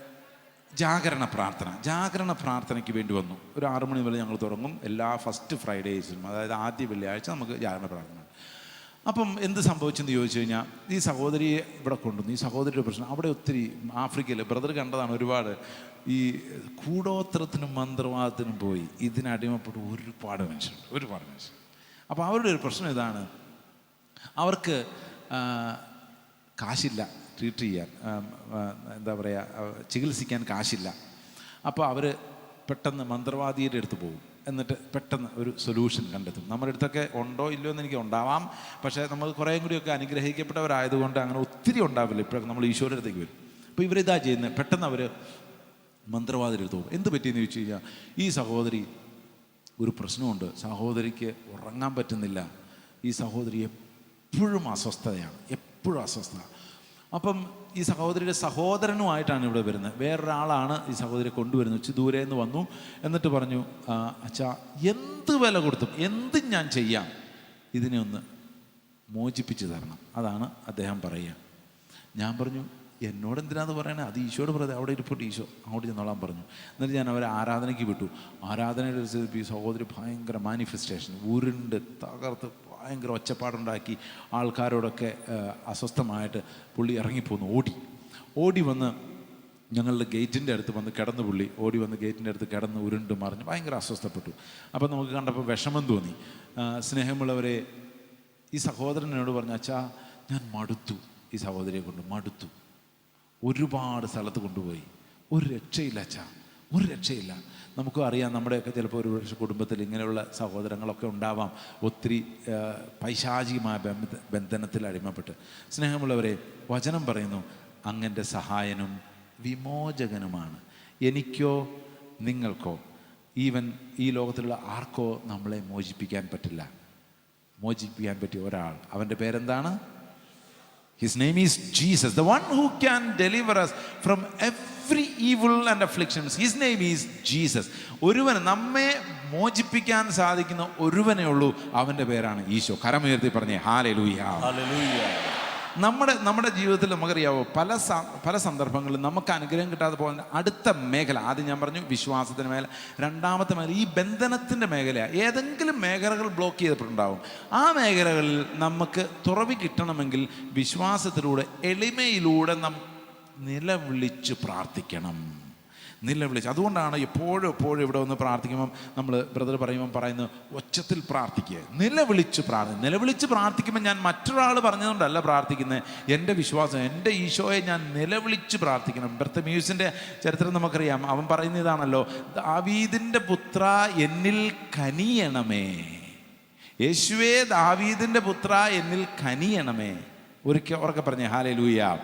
ജാഗരണ പ്രാർത്ഥന. ജാഗരണ പ്രാർത്ഥനയ്ക്ക് വേണ്ടി വന്നു. ഒരു ആറു മണി വരെ ഞങ്ങൾ തുടങ്ങും. എല്ലാ ഫസ്റ്റ് ഫ്രൈഡേയ്സും അതായത് ആദ്യ വെള്ളിയാഴ്ച നമുക്ക് ജാഗരണ പ്രാർത്ഥന. അപ്പം എന്ത് സംഭവിച്ചെന്ന് ചോദിച്ചു കഴിഞ്ഞാൽ ഈ സഹോദരിയെ ഇവിടെ കൊണ്ടുവന്നു. ഈ സഹോദരിയുടെ പ്രശ്നം. അവിടെ ഒത്തിരി ആഫ്രിക്കയിൽ ബ്രദർ കണ്ടതാണ് ഒരുപാട്. ഈ കൂടോത്രത്തിനും മന്ത്രവാദത്തിനും പോയി. ഇതിനടിമപ്പെട്ട് ഒരുപാട് മനുഷ്യരുണ്ട്. ഒരുപാട് മനുഷ്യർ അപ്പോൾ അവരുടെ ഒരു പ്രശ്നം ഇതാണ്. അവർക്ക് കാശില്ല ട്രീറ്റ് ചെയ്യാൻ എന്താ പറയുക ചികിത്സിക്കാൻ കാശില്ല. അപ്പോൾ അവർ പെട്ടെന്ന് മന്ത്രവാദിയുടെ അടുത്ത് പോകും. എന്നിട്ട് പെട്ടെന്ന് ഒരു സൊല്യൂഷൻ കണ്ടെത്തും. നമ്മുടെ അടുത്തൊക്കെ ഉണ്ടോ ഇല്ലയോ എന്ന് എനിക്ക് ഉണ്ടാവാം. പക്ഷേ നമ്മൾ കുറേ കൂടിയൊക്കെ അനുഗ്രഹിക്കപ്പെട്ടവരായതുകൊണ്ട് അങ്ങനെ ഒത്തിരി ഉണ്ടാവില്ല. ഇപ്പോഴൊക്കെ നമ്മൾ ഈശോയുടെ അടുത്തേക്ക് വരും. അപ്പോൾ ഇവരിതാ ചെയ്യുന്നത് പെട്ടെന്ന് അവർ മന്ത്രവാദിയുടെ അടുത്ത് പോകും. എന്ത് പറ്റിയെന്ന് ചോദിച്ചു കഴിഞ്ഞാൽ ഈ സഹോദരി ഒരു പ്രശ്നമുണ്ട്. സഹോദരിക്ക് ഉറങ്ങാൻ പറ്റുന്നില്ല. ഈ സഹോദരി എപ്പോഴും അസ്വസ്ഥതയാണ്. എപ്പോഴും അസ്വസ്ഥത. അപ്പം ഈ സഹോദരിയുടെ സഹോദരനുമായിട്ടാണ് ഇവിടെ വരുന്നത്. വേറൊരാളാണ് ഈ സഹോദരി കൊണ്ടുവരുന്നത്. ഉച്ച ദൂരെ നിന്ന് വന്നു. എന്നിട്ട് പറഞ്ഞു "ആ, അച്ഛാ എന്ത് വില കൊടുത്തും എന്ത് ഞാൻ ചെയ്യാം? ഇതിനെ ഒന്ന് മോചിപ്പിച്ച് തരണം. അതാണ് അദ്ദേഹം പറയുക. ഞാൻ പറഞ്ഞു എന്നോട് എന്തിനാന്ന് പറയണേ? അത് ഈശോട് പറയുന്നത് അവിടെ ഇരിപ്പോട്ട് ഈശോ. അങ്ങോട്ട് ചെന്നോളാൻ പറഞ്ഞു. എന്നിട്ട് ഞാൻ അവരെ ആരാധനയ്ക്ക് വിട്ടു. ആരാധനയുടെ സഹോദരി ഭയങ്കര മാനിഫെസ്റ്റേഷൻ ഉരുണ്ട് തകർത്ത് ഭയങ്കര ഒച്ചപ്പാടുണ്ടാക്കി ആൾക്കാരോടൊക്കെ അസ്വസ്ഥമായിട്ട് പുള്ളി ഇറങ്ങിപ്പോന്നു ഓടി. ഓടി വന്ന് ഞങ്ങളുടെ ഗേറ്റിന്റെ അടുത്ത് വന്ന് കിടന്ന് പുള്ളി ഓടി വന്ന് ഗേറ്റിന്റെ അടുത്ത് കിടന്ന് ഉരുണ്ട് മറിഞ്ഞ് ഭയങ്കര അസ്വസ്ഥപ്പെട്ടു. അപ്പം നമുക്ക് കണ്ടപ്പോൾ വിഷമം തോന്നി. സ്നേഹമുള്ളവരെ ഈ സഹോദരൻ എന്നോട് പറഞ്ഞു അച്ഛാ ഞാൻ മടുത്തു ഈ സഹോദരിയെ കൊണ്ട് മടുത്തു. ഒരുപാട് സ്ഥലത്ത് കൊണ്ടുപോയി. ഒരു രക്ഷയില്ല അച്ഛാ. ഒരു രക്ഷയില്ല. നമുക്കും അറിയാം നമ്മുടെയൊക്കെ ചിലപ്പോൾ ഒരു പക്ഷേ കുടുംബത്തിൽ ഇങ്ങനെയുള്ള സഹോദരങ്ങളൊക്കെ ഉണ്ടാവാം. ഒത്തിരി പൈശാചികമായ ബന്ധ ബന്ധനത്തിൽ അടിമപ്പെട്ട്. സ്നേഹമുള്ളവരെ വചനം പറയുന്നു അങ്ങന്റെ സഹായനും വിമോചകനുമാണ്. എനിക്കോ നിങ്ങൾക്കോ ഈവൻ ഈ ലോകത്തിലുള്ള ആർക്കോ നമ്മളെ മോചിപ്പിക്കാൻ പറ്റില്ല. മോചിപ്പിക്കാൻ പറ്റിയ ഒരാൾ. അവന്റെ പേരെന്താണ്? His name is Jesus, the one who can deliver us from every evil and afflictions. His name is Jesus. ഒരുവൻ നമ്മെ മോചിപ്പിക്കാൻ സാധിക്കുന്ന ഒരുവനേ ഉള്ളൂ അവന്റെ പേരാണ് ഈശോ കരമുയർത്തി പറഞ്ഞേ ഹാലേ നമ്മുടെ നമ്മുടെ ജീവിതത്തിൽ നമുക്കറിയാവോ പല പല സന്ദർഭങ്ങളിലും നമുക്ക് അനുഗ്രഹം കിട്ടാതെ പോകുന്ന അടുത്ത മേഖല ആദ്യം ഞാൻ പറഞ്ഞു വിശ്വാസത്തിന്റെ മേഖല രണ്ടാമത്തെ മേഖല ഈ ബന്ധനത്തിന്റെ മേഖല ഏതെങ്കിലും മേഖലകൾ ബ്ലോക്ക് ചെയ്തിട്ടുണ്ടാവും. ആ മേഖലകളിൽ നമുക്ക് തുറവി കിട്ടണമെങ്കിൽ വിശ്വാസത്തിലൂടെ എളിമയിലൂടെ നാം നിലവിളിച്ച് പ്രാർത്ഥിക്കണം. നിലവിളിച്ച്. അതുകൊണ്ടാണ് എപ്പോഴും എപ്പോഴും ഇവിടെ വന്ന് പ്രാർത്ഥിക്കുമ്പം നമ്മൾ ബ്രദർ പറയുമ്പം പറയുന്നത് ഒച്ചത്തിൽ പ്രാർത്ഥിക്കുക. നിലവിളിച്ച് പ്രാർത്ഥന നിലവിളിച്ച് പ്രാർത്ഥിക്കുമ്പോൾ ഞാൻ മറ്റൊരാൾ പറഞ്ഞതുകൊണ്ടല്ല പ്രാർത്ഥിക്കുന്നത് എന്റെ വിശ്വാസം എന്റെ ഈശോയെ ഞാൻ നിലവിളിച്ച് പ്രാർത്ഥിക്കണം. ബ്രത്തമ്യൂസിന്റെ ചരിത്രം നമുക്കറിയാം. അവൻ പറയുന്ന ഇതാണല്ലോ ദാവീദിന്റെ പുത്ര എന്നിൽ കനിയണമേ. യേശുവേ ദാവീദിന്റെ പുത്ര എന്നിൽ കനിയണമേ. ഒരിക്കൽ ഉറക്കെ പറഞ്ഞേ ഹാലേ ലൂയ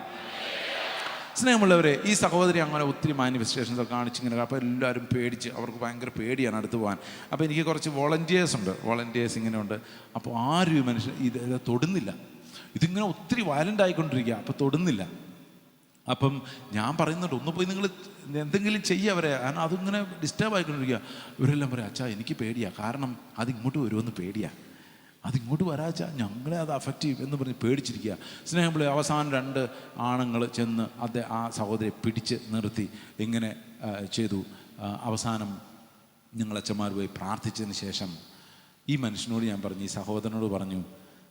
സ്നേഹമുള്ളവരെ ഈ സഹോദരി അങ്ങനെ ഒത്തിരി മാനിഫെസ്റ്റേഷൻസ് കാണിച്ചിങ്ങനെ അപ്പോൾ എല്ലാവരും പേടിച്ച് അവർക്ക് ഭയങ്കര പേടിയാണ് അടുത്ത് പോകാൻ. അപ്പോൾ എനിക്ക് കുറച്ച് വോളണ്ടിയേഴ്സ് ഉണ്ട്. വോളണ്ടിയേഴ്സ് ഇങ്ങനെ ഉണ്ട്. അപ്പോൾ ആരും ഈ മനുഷ്യൻ ഇത് ഇത് തൊടുന്നില്ല. ഇതിങ്ങനെ ഒത്തിരി വയലന്റ് ആയിക്കൊണ്ടിരിക്കുക. അപ്പോൾ തൊടുന്നില്ല. അപ്പം ഞാൻ പറയുന്നുണ്ട് ഒന്ന് പോയി നിങ്ങൾ എന്തെങ്കിലും ചെയ്യുക അവരെ. കാരണം അതിങ്ങനെ ഡിസ്റ്റർബ് ആയിക്കൊണ്ടിരിക്കുക. ഇവരെല്ലാം പറയാം അച്ഛാ എനിക്ക് പേടിയാണ് കാരണം അത് ഇങ്ങോട്ട് വരുമെന്ന് പേടിയാണ് അതിങ്ങോട്ട് വരാച്ച ഞങ്ങളെ അത് അഫക്റ്റ് ചെയ്യും എന്ന് പറഞ്ഞ് പേടിച്ചിരിക്കുക. സ്നേഹമുള്ള അവസാനം രണ്ട് ആണുങ്ങൾ ചെന്ന് അദ്ദേഹം ആ സഹോദരിയെ പിടിച്ച് നിർത്തി. ഇങ്ങനെ ചെയ്തു. അവസാനം ഞങ്ങളച്ഛന്മാർ പോയി പ്രാർത്ഥിച്ചതിന് ശേഷം ഈ മനുഷ്യനോട് ഞാൻ പറഞ്ഞു ഈ സഹോദരനോട് പറഞ്ഞു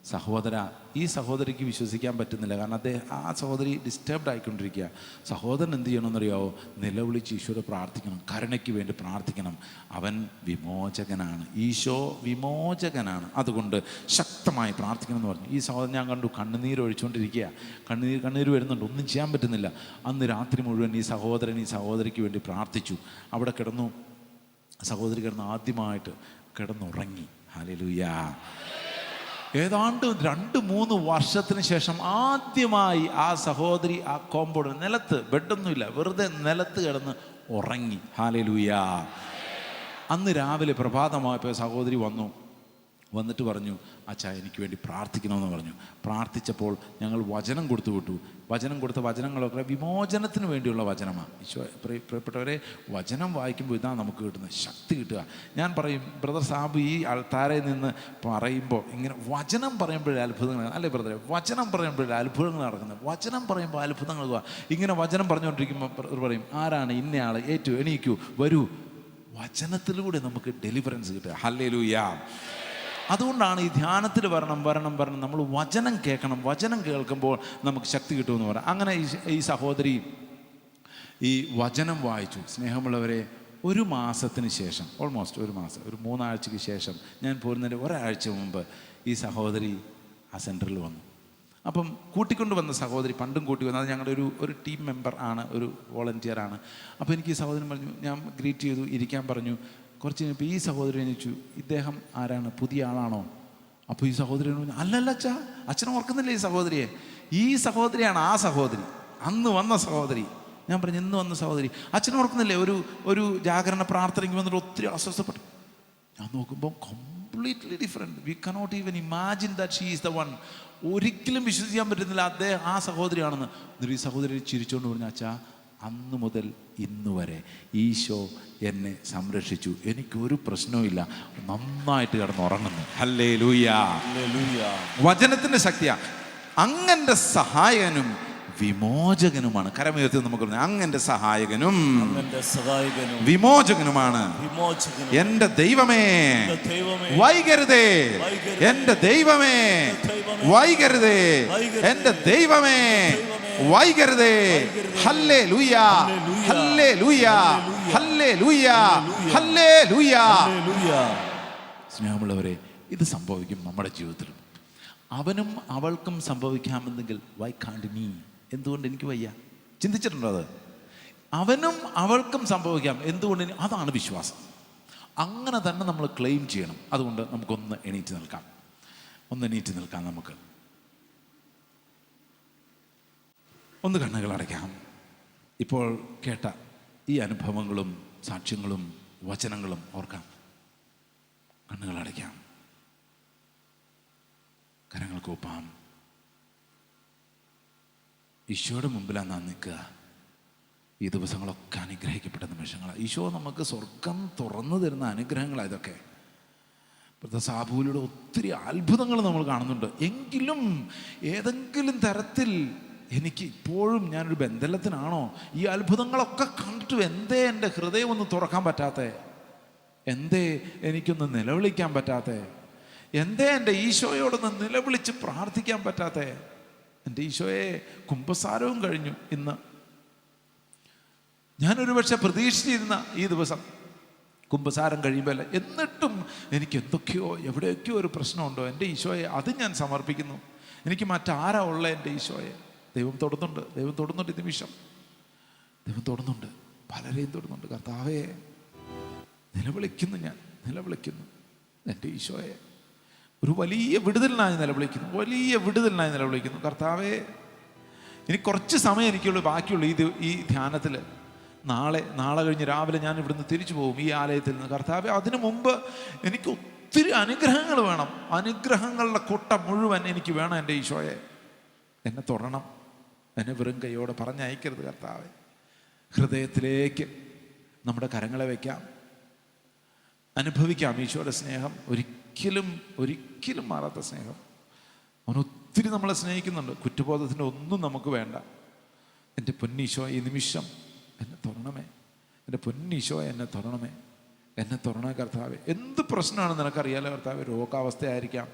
സഹോദര ഈ സഹോദരിക്ക് വിശ്വസിക്കാൻ പറ്റുന്നില്ല. കാരണം അദ്ദേഹം ആ സഹോദരി ഡിസ്റ്റർബ്ഡ് ആയിക്കൊണ്ടിരിക്കുക. സഹോദരൻ എന്ത് ചെയ്യണമെന്നറിയാവോ? നിലവിളിച്ച് ഈശോയെ പ്രാർത്ഥിക്കണം. കരുണയ്ക്ക് വേണ്ടി പ്രാർത്ഥിക്കണം. അവൻ വിമോചകനാണ്. ഈശോ വിമോചകനാണ്. അതുകൊണ്ട് ശക്തമായി പ്രാർത്ഥിക്കണം എന്ന് പറഞ്ഞു. ഈ സഹോദരൻ ഞാൻ കണ്ടു കണ്ണുനീർ ഒഴിച്ചുകൊണ്ടിരിക്കുക കണ്ണുനീർ കണ്ണുനീർ വരുന്നുണ്ട്. ഒന്നും ചെയ്യാൻ പറ്റുന്നില്ല. അന്ന് രാത്രി മുഴുവൻ ഈ സഹോദരൻ ഈ സഹോദരിക്ക് വേണ്ടി പ്രാർത്ഥിച്ചു. അവിടെ കിടന്നു. സഹോദരി കിടന്ന് ആദ്യമായിട്ട് കിടന്നുറങ്ങി. ഹല്ലേലൂയാ ഏതാണ്ട് രണ്ട് മൂന്ന് വർഷത്തിന് ശേഷം ആദ്യമായി ആ സഹോദരി ആ കോമ്പൗണ്ട് നിലത്ത് ബെഡൊന്നുമില്ല വെറുതെ നിലത്ത് കിടന്ന് ഉറങ്ങി. ഹാലലൂയ. അന്ന് രാവിലെ പ്രഭാതമായപ്പോൾ സഹോദരി വന്നു. വന്നിട്ട് പറഞ്ഞു അച്ഛാ എനിക്ക് വേണ്ടി പ്രാർത്ഥിക്കണമെന്ന് പറഞ്ഞു. പ്രാർത്ഥിച്ചപ്പോൾ ഞങ്ങൾ വചനം കൊടുത്തു വിട്ടു. വചനം കൊടുത്ത വചനങ്ങളൊക്കെ വിമോചനത്തിന് വേണ്ടിയുള്ള വചനമാണ് ഈശോ പ്രിയപ്പെട്ടവരെ വചനം വായിക്കുമ്പോൾ ഇതാണ് നമുക്ക് കിട്ടുന്നത് ശക്തി കിട്ടുക. ഞാൻ പറയും ബ്രദർ സാബ് ഈ ആൾത്താരെ നിന്ന് പറയുമ്പോൾ ഇങ്ങനെ വചനം പറയുമ്പോഴേ അത്ഭുതങ്ങൾ അല്ലേ ബ്രദറെ? വചനം പറയുമ്പോഴേ അത്ഭുതങ്ങൾ നടക്കുന്നത്. വചനം പറയുമ്പോൾ അത്ഭുതങ്ങൾ. ഇങ്ങനെ വചനം പറഞ്ഞുകൊണ്ടിരിക്കുമ്പോൾ പറയും ആരാണ് ഇന്നയാൾ ഏറ്റു എണീക്കൂ വരൂ. വചനത്തിലൂടെ നമുക്ക് ഡെലിവറൻസ് കിട്ടുക. ഹല്ലേലൂയാ. അതുകൊണ്ടാണ് ഈ ധ്യാനത്തിൽ വരണം വരണം വരണം. നമ്മൾ വചനം കേൾക്കണം. വചനം കേൾക്കുമ്പോൾ നമുക്ക് ശക്തി കിട്ടുമെന്ന് പറയാം. അങ്ങനെ ഈ സഹോദരി ഈ വചനം വായിച്ചു. സ്നേഹമുള്ളവരെ ഒരു മാസത്തിന് ശേഷം ഓൾമോസ്റ്റ് ഒരു മാസം ഒരു മൂന്നാഴ്ചയ്ക്ക് ശേഷം ഞാൻ പോരുന്നതിന്റെ ഒരാഴ്ച മുമ്പ് ഈ സഹോദരി ആ സെന്ററിൽ വന്നു. അപ്പം കൂട്ടിക്കൊണ്ട് വന്ന സഹോദരി പണ്ടും കൂട്ടി വന്നത് ഞങ്ങളുടെ ഒരു ഒരു ടീം മെമ്പർ ആണ് ഒരു വോളണ്ടിയർ ആണ് അപ്പോൾ എനിക്ക് ഈ സഹോദരൻ പറഞ്ഞു ഞാൻ ഗ്രീറ്റ് ചെയ്തു ഇരിക്കാൻ പറഞ്ഞു. കുറച്ച് കഴിഞ്ഞപ്പോൾ ഈ സഹോദരൻ ചോദിച്ചു ഇദ്ദേഹം ആരാണ്? പുതിയ ആളാണോ? അപ്പോൾ ഈ സഹോദരൻ പറഞ്ഞു അല്ലല്ല അച്ഛാ അച്ഛൻ ഓർക്കുന്നില്ല ഈ സഹോദരിയെ? ഈ സഹോദരിയാണ് ആ സഹോദരി. അന്ന് വന്ന സഹോദരി. ഞാൻ പറഞ്ഞു ഇന്ന് വന്ന സഹോദരി. അച്ഛൻ ഓർക്കുന്നില്ലേ? ഒരു ഒരു ജാഗരണ പ്രാർത്ഥനയ്ക്ക് വന്നിട്ട് ഒത്തിരി അസ്വസ്ഥപ്പെട്ടു. ഞാൻ നോക്കുമ്പോൾ completely different we cannot even imagine that she is the one ഒരിക്കലും വിശ്വസിക്കാൻ പറ്റുന്നില്ല അദ്ദേഹം ആ സഹോദരിയാണെന്ന്. എന്നിട്ട് ഈ സഹോദരി ചിരിച്ചുകൊണ്ട് പറഞ്ഞു അച്ഛാ അന്ന് മുതൽ ഇന്ന് വരെ ഈശോ എന്നെ സംരക്ഷിച്ചു. എനിക്കൊരു പ്രശ്നവുമില്ല നന്നായിട്ട് കിടന്ന് ഉറങ്ങുന്നു അല്ലേ ലൂയാ വചനത്തിന്റെ ശക്തിയാ. അങ്ങന്റെ സഹായകനും വിമോചകനുമാണ്. കരമുയർത്തി നമുക്ക് അങ്ങന്റെ സഹായകനും വിമോചകനുമാണ്. എന്റെ എന്റെ ദൈവമേ. വൈകരുതേ. എന്റെ എന്റെ ദൈവമേ. വൈകരുതേ. വൈകരുതേ. എന്റെ ദൈവമേ. വൈകരുതേ. ഹല്ലേ ലൂയ ഹല്ലേ ലൂയ ഹല്ലേ ലൂയ ഹല്ലേ ലൂയ ഹല്ലേലൂയ. സ്നേഹമുള്ളവരെ ഇത് സംഭവിക്കും നമ്മുടെ ജീവിതത്തിലും. അവനും അവൾക്കും സംഭവിക്കാമെന്നെങ്കിൽ വൈ കാണ്ട് മീ എന്തുകൊണ്ട് എനിക്ക് വയ്യ? ചിന്തിച്ചിട്ടുണ്ടോ അത്? അവനും അവൾക്കും സംഭവിക്കാം. എന്തുകൊണ്ട് അതാണ് വിശ്വാസം. അങ്ങനെ തന്നെ നമ്മൾ ക്ലെയിം ചെയ്യണം. അതുകൊണ്ട് നമുക്കൊന്ന് എണീറ്റ് നിൽക്കാം. ഒന്ന് എണീറ്റ് നിൽക്കാം നമുക്ക്. ഒന്ന് കണ്ണുകൾ അടയ്ക്കാം. ഇപ്പോൾ കേട്ട ഈ അനുഭവങ്ങളും സാക്ഷ്യങ്ങളും വചനങ്ങളും ഓർക്കാം. കണ്ണുകൾ അടയ്ക്കാം. കരങ്ങൾ കൂപ്പാം. ഈശോയുടെ മുമ്പിലാണ് നാം നിൽക്കുക. ഈ ദിവസങ്ങളൊക്കെ അനുഗ്രഹിക്കപ്പെട്ട നിമിഷങ്ങളാണ് ഈശോ നമുക്ക് സ്വർഗം തുറന്നു തരുന്ന അനുഗ്രഹങ്ങളാണ് ഇതൊക്കെ. ഇപ്പോഴത്തെ സാബുവിലൂടെ ഒത്തിരി അത്ഭുതങ്ങൾ നമ്മൾ കാണുന്നുണ്ട്. എങ്കിലും ഏതെങ്കിലും തരത്തിൽ എനിക്ക് ഇപ്പോഴും ഞാനൊരു ബന്ധലത്തിനാണോ ഈ അത്ഭുതങ്ങളൊക്കെ കണ്ടിട്ടും എന്തേ എന്റെ ഹൃദയം ഒന്ന് തുറക്കാൻ പറ്റാത്തേ? എന്തേ എനിക്കൊന്ന് നിലവിളിക്കാൻ പറ്റാത്തേ? എന്തേ എന്റെ ഈശോയോടൊന്ന് നിലവിളിച്ച് പ്രാർത്ഥിക്കാൻ പറ്റാത്തേ? എന്റെ ഈശോയെ കുംഭസാരവും കഴിഞ്ഞു ഇന്ന്. ഞാനൊരു പക്ഷെ പ്രതീക്ഷിച്ചിരുന്ന ഈ ദിവസം കുംഭസാരം കഴിയുമ്പോൾ എന്നിട്ടും എനിക്ക് എന്തൊക്കെയോ എവിടെയൊക്കെയോ ഒരു പ്രശ്നമുണ്ടോ? എന്റെ ഈശോയെ അത് ഞാൻ സമർപ്പിക്കുന്നു. എനിക്ക് മറ്റാരാ ഉള്ള എന്റെ ഈശോയെ? ദൈവം തൊടുന്നുണ്ട്. ദൈവം തൊടുന്നുണ്ട് ഈ നിമിഷം. ദൈവം തൊടുന്നുണ്ട്. പലരെയും തൊടുന്നുണ്ട്. കർത്താവേ നിലവിളിക്കുന്നു ഞാൻ. നിലവിളിക്കുന്നു. എന്റെ ഈശോയെ. ഒരു വലിയ വിടുതലിനായി നിലവിളിക്കുന്നു. വലിയ വിടുതലിനായി നിലവിളിക്കുന്നു. കർത്താവേ ഇനി കുറച്ച് സമയം എനിക്കുള്ളൂ. ബാക്കിയുള്ളൂ ഈ ഈ ധ്യാനത്തിൽ. നാളെ നാളെ കഴിഞ്ഞ് രാവിലെ ഞാൻ ഇവിടുന്ന് തിരിച്ചു പോകും ഈ ആലയത്തിൽ നിന്ന്. കർത്താവെ അതിനു മുമ്പ് എനിക്ക് ഒത്തിരി അനുഗ്രഹങ്ങൾ വേണം. അനുഗ്രഹങ്ങളുടെ കൊട്ട മുഴുവൻ എനിക്ക് വേണം എന്റെ ഈശോയെ. എന്നെ തൊടണം. എന്നെ വെറും കൈയോടെ പറഞ്ഞയക്കരുത് കർത്താവെ. ഹൃദയത്തിലേക്ക് നമ്മുടെ കരങ്ങളെ വയ്ക്കാം അനുഭവിക്കാം ഈശോയുടെ സ്നേഹം. ഒരിക്കലും ഒരിക്കലും മാറാത്ത സ്നേഹം. അവനൊത്തിരി നമ്മളെ സ്നേഹിക്കുന്നുണ്ട്. കുറ്റബോധത്തിന്റെ ഒന്നും നമുക്ക് വേണ്ട. എന്റെ പൊന്നീശോ ഈ നിമിഷം എന്നെ തുറണമേ എന്റെ പൊന്നീശോ എന്നെ തുറണമേ എന്നെ തുറണ കർത്താവെ. എന്ത് പ്രശ്നമാണ് നിനക്കറിയാലോ കർത്താവ്? രോഗാവസ്ഥയായിരിക്കാം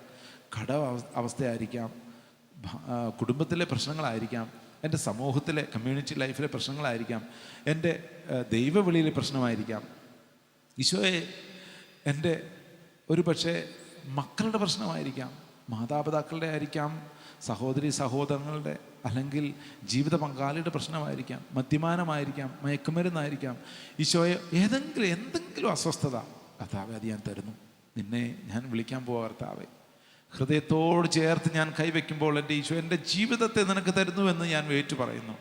കട അവസ്ഥയായിരിക്കാം കുടുംബത്തിലെ പ്രശ്നങ്ങളായിരിക്കാം. എന്റെ സമൂഹത്തിലെ കമ്മ്യൂണിറ്റി ലൈഫിലെ പ്രശ്നങ്ങളായിരിക്കാം. എന്റെ ദൈവവിളിയിലെ പ്രശ്നമായിരിക്കാം. ഈശോയെ എന്റെ ഒരു പക്ഷേ മക്കളുടെ പ്രശ്നമായിരിക്കാം. മാതാപിതാക്കളുടെ ആയിരിക്കാം സഹോദരി സഹോദരങ്ങളുടെ അല്ലെങ്കിൽ ജീവിത പങ്കാളിയുടെ പ്രശ്നമായിരിക്കാം മദ്യപാനമായിരിക്കാം മയക്കുമരുന്നായിരിക്കാം. ഈശോയെ ഏതെങ്കിലും എന്തെങ്കിലും അസ്വസ്ഥത കർത്താവെ അത് ഞാൻ തരുന്നു. നിന്നെ ഞാൻ വിളിക്കാൻ പോവാ ഹൃദയത്തോട് ചേർത്ത് ഞാൻ കൈവയ്ക്കുമ്പോൾ എന്റെ ഈശോ എന്റെ ജീവിതത്തെ നിനക്ക് തരുന്നുവെന്ന് ഞാൻ ഏറ്റു പറയുന്നു.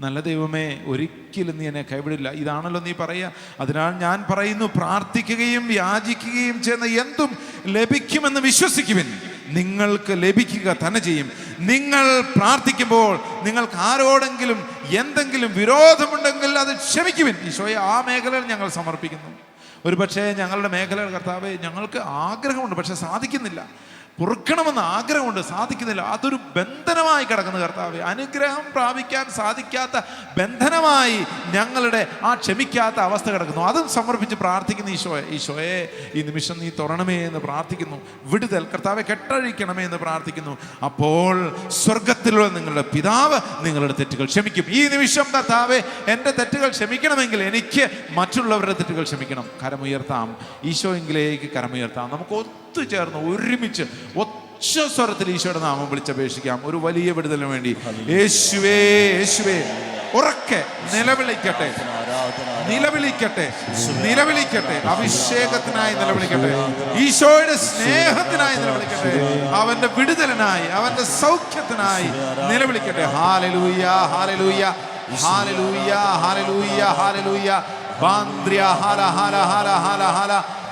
നല്ല ദൈവമേ ഒരിക്കലും നീ എന്നെ കൈവിടില്ല. ഇതാണല്ലോ നീ പറയുക. അതിനാൽ ഞാൻ പറയുന്നു പ്രാർത്ഥിക്കുകയും യാചിക്കുകയും ചെയ്യുന്ന എന്തും ലഭിക്കുമെന്ന് വിശ്വസിക്കുവിൻ. നിങ്ങൾക്ക് ലഭിക്കുക തന്നെ ചെയ്യും. നിങ്ങൾ പ്രാർത്ഥിക്കുമ്പോൾ നിങ്ങൾക്ക് ആരോടെങ്കിലും എന്തെങ്കിലും വിരോധമുണ്ടെങ്കിൽ അത് ക്ഷമിക്കുവിൻ. ഈശോയെ ആ മേഖലയിൽ ഞങ്ങൾ സമർപ്പിക്കുന്നു. ഒരു പക്ഷേ ഞങ്ങളുടെ മേഖലകൾ കർത്താവ് ഞങ്ങൾക്ക് ആഗ്രഹമുണ്ട് പക്ഷെ സാധിക്കുന്നില്ല. പൊറുക്കണമെന്ന് ആഗ്രഹമുണ്ട് സാധിക്കുന്നില്ല. അതൊരു ബന്ധനമായി കിടക്കുന്ന കർത്താവ്. അനുഗ്രഹം പ്രാപിക്കാൻ സാധിക്കാത്ത ബന്ധനമായി ഞങ്ങളുടെ ആ ക്ഷമിക്കാത്ത അവസ്ഥ കിടക്കുന്നു. അതും സമർപ്പിച്ച് പ്രാർത്ഥിക്കുന്നു ഈശോയെ ഈശോയെ ഈ നിമിഷം നീ തുറണമേ എന്ന് പ്രാർത്ഥിക്കുന്നു. വിടുതൽ കർത്താവെ കെട്ടഴിക്കണമേ എന്ന് പ്രാർത്ഥിക്കുന്നു. അപ്പോൾ സ്വർഗത്തിലുള്ള നിങ്ങളുടെ പിതാവ് നിങ്ങളുടെ തെറ്റുകൾ ക്ഷമിക്കും. ഈ നിമിഷം കർത്താവെ എന്റെ തെറ്റുകൾ ക്ഷമിക്കണമെങ്കിൽ എനിക്ക് മറ്റുള്ളവരുടെ തെറ്റുകൾ ക്ഷമിക്കണം. കരമുയർത്താം. ഈശോയെങ്കിലേക്ക് കരമുയർത്താം. നമുക്ക് ഒത്തുചേർന്ന് ഒരുമിച്ച് ഒച്ച സ്വരത്തിൽ ഈശോയുടെ നാമം വിളിച്ചപേക്ഷിക്കാം. ഒരു വലിയ വിടുതലിന് വേണ്ടി. യേശുവേ യേശുവേ. ഉറക്കെ നിലവിളിക്കട്ടെ. നിലവിളിക്കട്ടെ. നിലവിളിക്കട്ടെ. അഭിഷേകത്തിനായി നിലവിളിക്കട്ടെ. ഈശോയുടെ സ്നേഹത്തിനായി നിലവിളിക്കട്ടെ. അവന്റെ വിടുതലിനായി അവന്റെ സൗഖ്യത്തിനായി നിലവിളിക്കട്ടെ. Hallelujah hallelujah. Hallelujah hallelujah hallelujah. ബാന്ദ്രിയ ഹാല ഹാല ഹാല ഹാല ഹാല.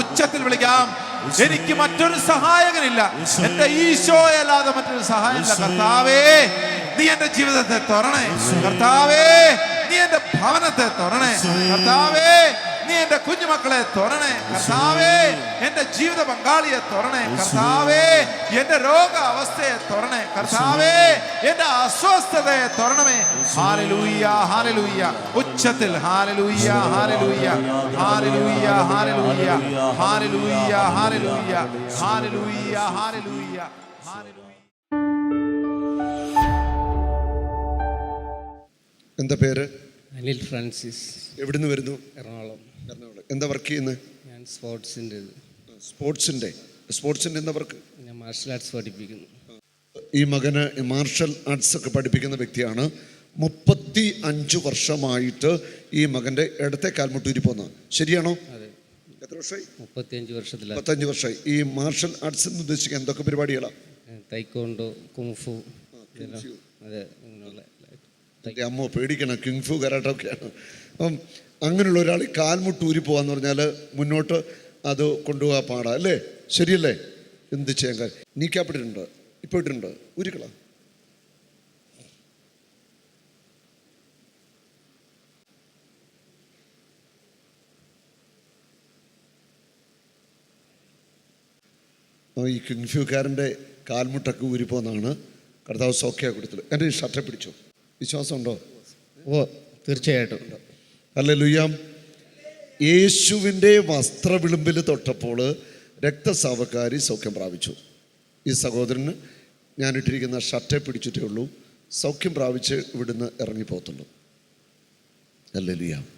ഉച്ചത്തിൽ വിളിക്കാം. എനിക്ക് മറ്റൊരു സഹായകനില്ല. എന്റെ ഈശോയല്ലാതെ മറ്റൊരു സഹായമില്ല. കർത്താവേ നീ എന്റെ ജീവിതത്തെ തുറണേ കർത്താവേ നീ എന്റെ ഭവനത്തെ തുറണേ കർത്താവേ നീ എന്റെ കുഞ്ഞുമക്കളെ തുറണേ കർത്താവേ എന്റെ ജീവിത പങ്കാളിയെ തുറണേ കർത്താവേ എന്റെ രോഗ അവസ്ഥയെ തുറണേ കർത്താവേ എന്റെ അസ്വസ്ഥതയെ തുറണമേ ഹാലലൂയ്യ ഹാലലൂയ ഉച്ചത്തിൽ. എന്താ പേര്? അനിൽ ഫ്രാൻസിസ്. എവിടുന്ന് വരുന്നു? എറണാകുളം. എറണാകുളം. എന്താ വർക്ക് ചെയ്യുന്നത് ഞാൻ സ്പോർട്സിന്റെ സ്പോർട്സിന്റെ സ്പോർട്സിന്റെ എന്താ വർക്ക് ഞാൻ മാർഷൽ ആർട്സ് പഠിപ്പിക്കുന്നു. ഈ മകന് മാർഷൽ ആർട്സ് ഒക്കെ പഠിപ്പിക്കുന്ന വ്യക്തിയാണ്. മുപ്പത്തി അഞ്ച് വർഷമായിട്ട് ഈ മകന്റെ ഇടത്തെ കാൽമുട്ടൂരി പോന്ന. ശരിയാണോ? എത്ര വർഷമായി? മുപ്പത്തിയഞ്ച് വർഷത്തിൽ മുപ്പത്തഞ്ച് വർഷമായി. ഈ മാർഷൽ ആർട്സ് എന്ന് ഉദ്ദേശിക്കുക എന്തൊക്കെ പരിപാടികളാണ് തൈക്കോണ്ടോ കുങ്ഫു അതെ എന്റെ അമ്മ പേടിക്കണം കിങ്ഫു കരാട്ടൊക്കെയാണ്. അപ്പം അങ്ങനെയുള്ള ഒരാൾ ഈ കാൽമുട്ട് ഊരി പോകാന്ന് പറഞ്ഞാൽ മുന്നോട്ട് അത് കൊണ്ടുപോകാൻ പാടാ അല്ലേ? ശരിയല്ലേ? എന്ത് ചെയ്യാൻ കാര്യം? നീക്കാപ്പെട്ടിട്ടുണ്ട് ഇപ്പോൾ ഇട്ടിട്ടുണ്ട്. ഊരിക്കളാം. ഈ കിങ്ഫ്യൂക്കാരന്റെ കാൽമുട്ടൊക്കെ ഊരിപ്പോന്നാണ് കർത്താവ് സോക്കിയാ കൊടുത്തത്. എന്റെ ഈ ഷർട്ടെ പിടിച്ചു? വിശ്വാസമുണ്ടോ? ഓ തീർച്ചയായിട്ടും അല്ലേ ലുയാം യേശുവിന്റെ വസ്ത്രവിളിമ്പിൽ തൊട്ടപ്പോൾ രക്തസാവക്കാരി സൗഖ്യം പ്രാപിച്ചു. ഈ സഹോദരന് ഞാനിട്ടിരിക്കുന്ന ഷർട്ടെ പിടിച്ചിട്ടേ ഉള്ളൂ. സൗഖ്യം പ്രാപിച്ച് ഇവിടുന്ന് ഇറങ്ങിപ്പോത്തുള്ളൂ. അല്ലേ ലുയ്യാം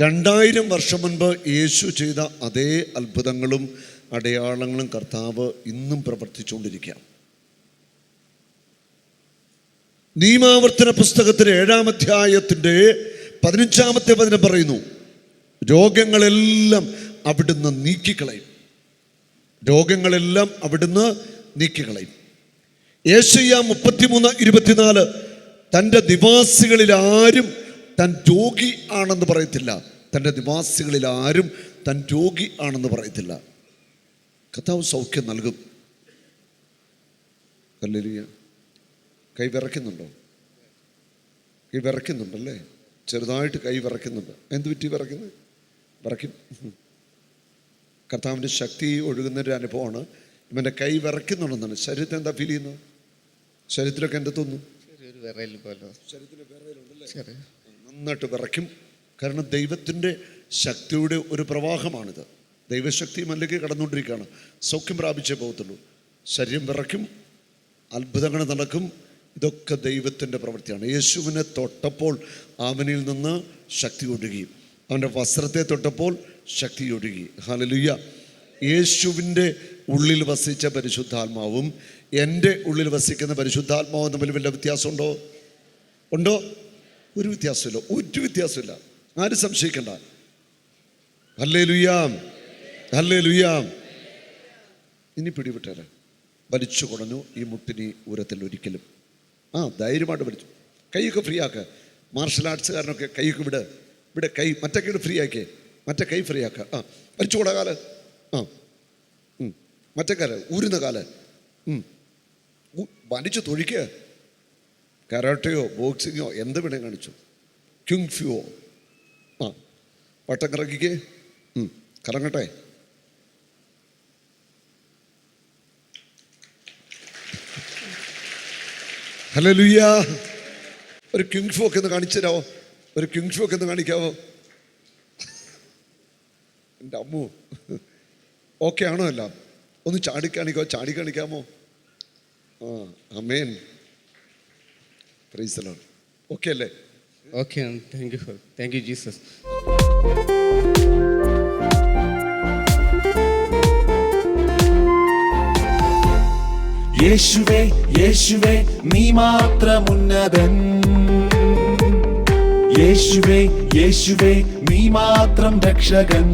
രണ്ടായിരം വർഷം മുൻപ് യേശു ചെയ്ത അതേ അത്ഭുതങ്ങളും അടയാളങ്ങളും കർത്താവ് ഇന്നും പ്രവർത്തിച്ചുകൊണ്ടിരിക്കുക. നിയമാവർത്തന പുസ്തകത്തിലെ ഏഴാം അധ്യായത്തിന്റെ പതിനഞ്ചാമത്തെ പതിനെ പറയുന്നു രോഗങ്ങളെല്ലാം അവിടുന്ന് നീക്കിക്കളയും. രോഗങ്ങളെല്ലാം അവിടുന്ന് നീക്കിക്കളയും. ഏഷ്യ മുപ്പത്തിമൂന്ന് ഇരുപത്തിനാല് തന്റെ നിവാസികളിൽ ആരും താൻ രോഗി ആണെന്ന് പറയത്തില്ല. തന്റെ നിവാസികളിൽ ആരും താൻ രോഗി ആണെന്ന് പറയത്തില്ല. കഥാവ് സൗഖ്യം നൽകും. കല്ലിരിയ കൈ വിറയ്ക്കുന്നുണ്ടോ? കൈ വിറയ്ക്കുന്നുണ്ടല്ലേ? ചെറുതായിട്ട് കൈ വിറയ്ക്കുന്നുണ്ട്. എന്ത് പറ്റി വിറയ്ക്കുന്നത്? വിറയ്ക്കും. കർത്താവിന്റെ ശക്തി ഒഴുകുന്ന ഒരു അനുഭവമാണ്. ഇവന്റെ കൈ വിറയ്ക്കുന്നുണ്ടെന്നാണ്. ശരീരത്തിൽ എന്താ ഫീൽ ചെയ്യുന്നത്? ശരീരത്തിലൊക്കെ എന്താ തോന്നുന്നു? ചെറിയ നന്നായിട്ട് വിറയ്ക്കും. കാരണം ദൈവത്തിന്റെ ശക്തിയുടെ ഒരു പ്രവാഹമാണിത്. ദൈവശക്തി മല്ലിക്ക് കടന്നുകൊണ്ടിരിക്കുകയാണ്. സൗഖ്യം പ്രാപിച്ചേ പോകത്തുള്ളൂ. ശരീരം വിറയ്ക്കും അത്ഭുതങ്ങൾ നടക്കും. ഇതൊക്കെ ദൈവത്തിന്റെ പ്രവൃത്തിയാണ്. യേശുവിനെ തൊട്ടപ്പോൾ ആമനിൽ നിന്ന് ശക്തി ഒഴുകി. അവന്റെ വസ്ത്രത്തെ തൊട്ടപ്പോൾ ശക്തി ഒഴുകി. ഹാലലുയ്യ യേശുവിന്റെ ഉള്ളിൽ വസിച്ച പരിശുദ്ധാത്മാവും എന്റെ ഉള്ളിൽ വസിക്കുന്ന പരിശുദ്ധാത്മാവും തമ്മിൽ വല്ല വ്യത്യാസമുണ്ടോ? ഉണ്ടോ? ഒരു വ്യത്യാസമില്ല ഒരു വ്യത്യാസമില്ല. ആരും സംശയിക്കണ്ട. അല്ലേ ലുയാം അല്ലേ ലുയാം ഇനി പിടിവിട്ടേരെ വലിച്ചു കുടഞ്ഞു ഈ മുട്ടിനി ഉരത്തിൽ ഒരിക്കലും. ആ ധൈര്യമായിട്ട് വലിച്ചു. കൈയൊക്കെ ഫ്രീ ആക്കുക മാർഷൽ ആർട്സുകാരനൊക്കെ കൈയൊക്കെ വിട്. ഇവിടെ കൈ മറ്റേ കൈ ഫ്രീ ആക്കിയേ മറ്റേ കൈ ഫ്രീ ആക്കുക ആ വലിച്ചു കൂടാ ആ. മറ്റേ ഊരുന്ന കാൽ. വലിച്ചു തൊഴിക്കുക കരാട്ടയോ ബോക്സിങ്ങോ എന്ത് വേണേ കാണിച്ചു? ക്യുങ് ഫ്യൂവോ ആ പട്ടം കറക്കിക്ക്. കറങ്ങട്ടെ. ഹലോ ലുയ്യ ഒരു ക്യുങ് ഫ്യൂ ഒക്കെ ഒന്ന് കാണിച്ചു തരാമോ ഒരു ക്യുങ് ഫ്യൂ ഒക്കെ ഒന്ന് കാണിക്കാവോ? എന്റെ അമ്മു. ഓക്കെ ആണോ എല്ലാം? ഒന്ന് ചാടി കാണിക്കോ ചാടി കാണിക്കാമോ? ആ അമേൻ. പ്രൈസലോ ഓക്കെ അല്ലേ? Okay thank you thank you Jesus യേശുവേ യേശുവേ നീ മാത്രമുന്നതൻ. യേശുവേ യേശുവേ നീ മാത്രം രക്ഷകൻ.